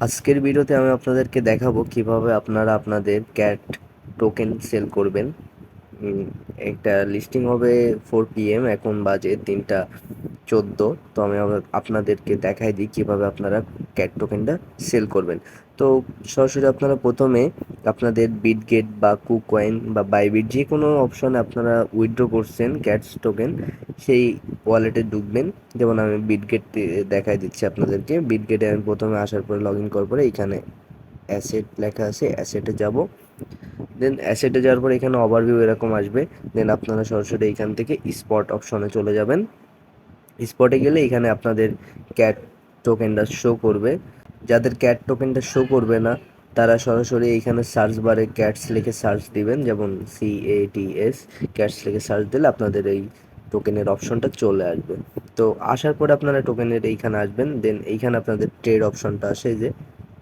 আজকের ভিডিওতে আমি আপনাদেরকে দেখাবো কীভাবে আপনারা আপনাদের ক্যাট টোকেন সেল করবেন। একটা লিস্টিং হবে ফোর পিএম এখন বাজে তিনটা চোদ্দ। তো আমি আপনাদেরকে দেখাই দিই কীভাবে আপনারা ক্যাট টোকেনটা সেল করবেন। তো সরাসরি আপনারা প্রথমে আপনাদের বিটগেট বা কুকয়েন বা বাইবিট যে কোনো অপশনে আপনারা উইথড্র করছেন ক্যাটস টোকেন সেই ওয়ালেটে ঢুকবেন। যেমন আমি বিটগেট দেখাই দিচ্ছি আপনাদেরকে। বিটগেটে আমি প্রথমে আসার পরে লগ ইন করার পরে এখানে অ্যাসেট লেখা আছে অ্যাসেটে যাব। দেন অ্যাসেটে যাওয়ার পরে এখানে ওভারভিউ এরকম আসবে। দেন আপনারা সরাসরি এখান থেকে স্পট অপশনে চলে যাবেন। স্পটে গেলে এখানে আপনাদের ক্যাট টোকেনটা শো করবে। যাদের ক্যাট টোকেনটা শো করবে না, তারা সরাসরি এইখানে সার্চ বারে ক্যাটস লিখে সার্চ দিবেন। যেমন C A T S cats লিখে সার্চ দিলে আপনাদের এই টোকেনের অপশনটা চলে আসবে। তো আসার পরে আপনারা টোকেনের এইখানে আসবেন দেন এইখানে আপনাদের ট্রেড অপশনটা আসে যে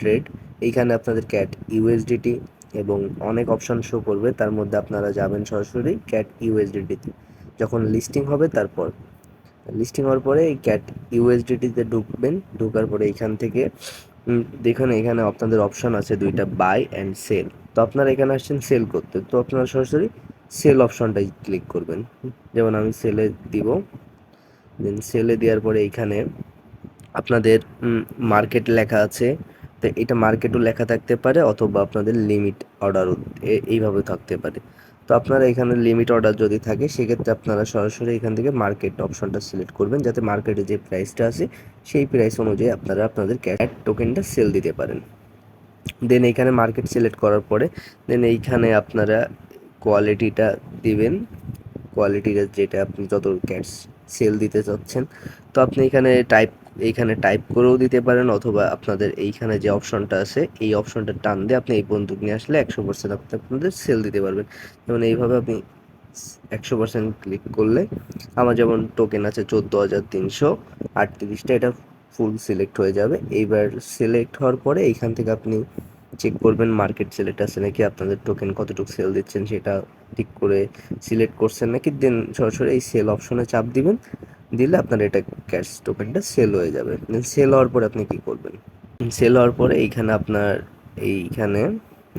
ট্রেড এইখানে আপনাদের ক্যাট ইউএসডিটি এবং অনেক অপশন শো করবে, তার মধ্যে আপনারা যাবেন সরাসরি ক্যাট ইউএসডিটিতে যখন লিস্টিং হবে তারপর। লিস্টিং হওয়ার পরে এই ক্যাট ইউএসডিটিতে ঢুকবেন, ঢোকার পরে এইখান থেকে দেখুন এখানে আপনাদের অপশন আছে দুইটা বাই অ্যান্ড সেল তো আপনারা এখানে আসছেন সেল করতে। তো আপনারা সরাসরি সেল অপশনটাই ক্লিক করবেন। যেমন আমি সেলে দিব দেন সেলে দেওয়ার পরে এইখানে আপনাদের মার্কেট লেখা আছে। তো এটা মার্কেটও লেখা থাকতে পারে অথবা আপনাদের লিমিট অর্ডারও এইভাবে থাকতে পারে। তো আপনারা এখানে লিমিট অর্ডার যদি থাকে, সেক্ষেত্রে আপনারা সরাসরি এখান থেকে মার্কেট অপশনটা সিলেক্ট করবেন, যাতে মার্কেটে যে প্রাইসটা আছে, সেই প্রাইস অনুযায়ী আপনারা আপনাদের ক্যাট টোকেনটা সেল দিতে পারেন। দেন এইখানে মার্কেট সিলেক্ট করার পরে দেন এইখানে আপনারা কোয়ালিটিটা দিবেন। কোয়ালিটিটা যেটা আপনি যত ক্যাটস সেল দিতে চাচ্ছেন। তো আপনি এখানে টাইপ এইখানে টাইপ করেও দিতে পারেন অথবা আপনাদের এইখানে যে অপশনটা আছে, এই অপশনটা টান দিয়ে আপনি এই বন্দুক নিয়ে আসলে একশো পার্সেন্ট আপনি আপনাদের সেল দিতে পারবেন। যেমন এইভাবে আপনি একশো পার্সেন্ট ক্লিক করলে আমার যেমন টোকেন আছে চোদ্দ হাজার তিনশো, আটত্রিশটা, এটা ফুল সিলেক্ট হয়ে যাবে। এইবার সিলেক্ট হওয়ার পরে এইখান থেকে আপনি চেক করবেন মার্কেট সিলেক্ট আছে নাকি, আপনাদের টোকেন কতটুকু সেল দিচ্ছেন সেটা ঠিক করে সিলেক্ট করছেন নাকি দেন সরাসরি এই সেল অপশনে চাপ দিবেন, দিলে আপনার এটা ক্যাশ টোকেনটা সেল হয়ে যাবে। দেন সেল হওয়ার পরে আপনি কি করবেন? সেল হওয়ার পরে এইখানে আপনার, এইখানে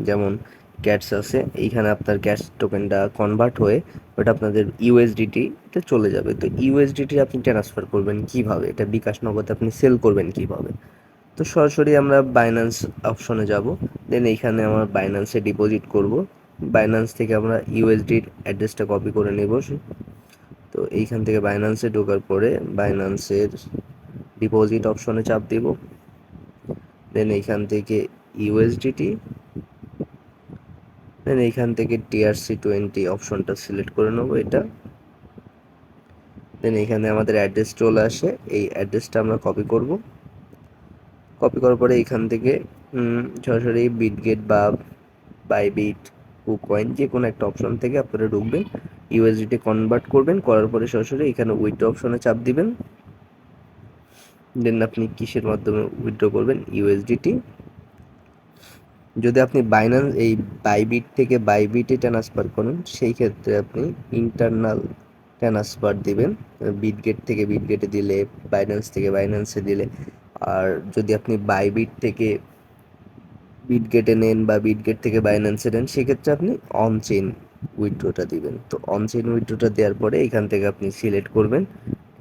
যেমন ক্যাটস আছে, এইখানে আপনার ক্যাশ টোকেনটা কনভার্ট হয়ে ওটা আপনাদের ইউএসডিটিতে চলে যাবে। তো ইউএসডিটি আপনি ট্রান্সফার করবেন কীভাবে? এটা বিকাশ নগদে আপনি সেল করবেন কীভাবে? তো সরাসরি আমরা বাইন্যান্স অপশনে যাব। দেন এইখানে আমার বাইন্যান্সে ডিপোজিট করব। বাইন্যান্স থেকে আমরা ইউএসডির অ্যাড্রেসটা কপি করে নেব। তো এইখান থেকে বাইন্যান্সে ঢোকার পরে বাইন্যান্সের ডিপোজিট অপশনে চাপ দিব। দেন এইখান থেকে ইউএসডিটি দেন এইখান থেকে টিআরসি টোয়েন্টি অপশনটা সিলেক্ট করে নেব এটা। দেন এখানে আমাদের অ্যাড্রেস চলে আসে। এই অ্যাড্রেসটা আমরা কপি করব। কপি করার পরে এখান থেকে সরাসরি বিটগেট বা বাই বাইবিট কুকয়েন যে কোনো একটা অপশন থেকে আপনারা ঢুকবেন ইউএসডিটি কনভার্ট করবেন, করার পরে সরাসরি এখানে উইথড্র অপশনে চাপ দিবেন। দেন আপনি কিসের মাধ্যমে উইথড্র করবেন? ইউএসডিটি যদি আপনি বাইন্যান্স এই বাইবিট থেকে বাইবিটে ট্রান্সফার করেন, সেই ক্ষেত্রে আপনি ইন্টারনাল ট্রান্সফার দিবেন। বিটগেট থেকে বিটগেটে দিলে বাইন্যান্স থেকে বাইন্যান্সে দিলে আর যদি আপনি বাইবিট থেকে বিটগেটে নেন বা বিটগেট থেকে বাইন্যান্সে নেন, সেক্ষেত্রে আপনি অন চেইন উইথড্রোটা দিবেন। তো অন চেইন উইথড্রোটা দেওয়ার পরে এখান থেকে আপনি সিলেক্ট করবেন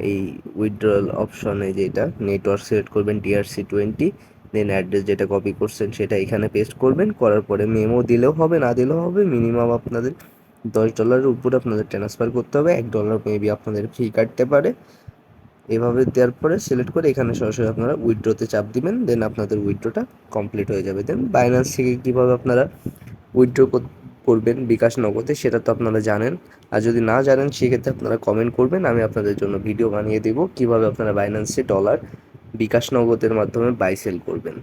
এই উইথড্রল অপশনে যেটা নেটওয়ার্ক সিলেক্ট করবেন ডিআরসি টোয়েন্টি দেন অ্যাড্রেস যেটা কপি করছেন সেটা এখানে পেস্ট করবেন, করার পরে মেমো দিলেও হবে, না দিলেও হবে মিনিমাম আপনাদের দশ ডলারের উপর আপনাদের ট্রান্সফার করতে হবে, এক ডলার মেবি আপনাদের ফি কাটতে পারে। এভাবে দেওয়ার পরে সিলেক্ট করে এখানে সরাসরি আপনারা উইড্রোতে চাপ দিবেন দেন আপনাদের উইড্রোটা কমপ্লিট হয়ে যাবে। দেন বাইন্যান্স থেকে কীভাবে আপনারা উইড্রো করবেন বিকাশ নগদে, সেটা তো আপনারা জানেন। আর যদি না জানেন, সেক্ষেত্রে আপনারা কমেন্ট করবেন, আমি আপনাদের জন্য ভিডিও বানিয়ে দেবো কীভাবে আপনারা বাইন্যান্সে ডলার বিকাশ নগদের মাধ্যমে বাই সেল করবেন।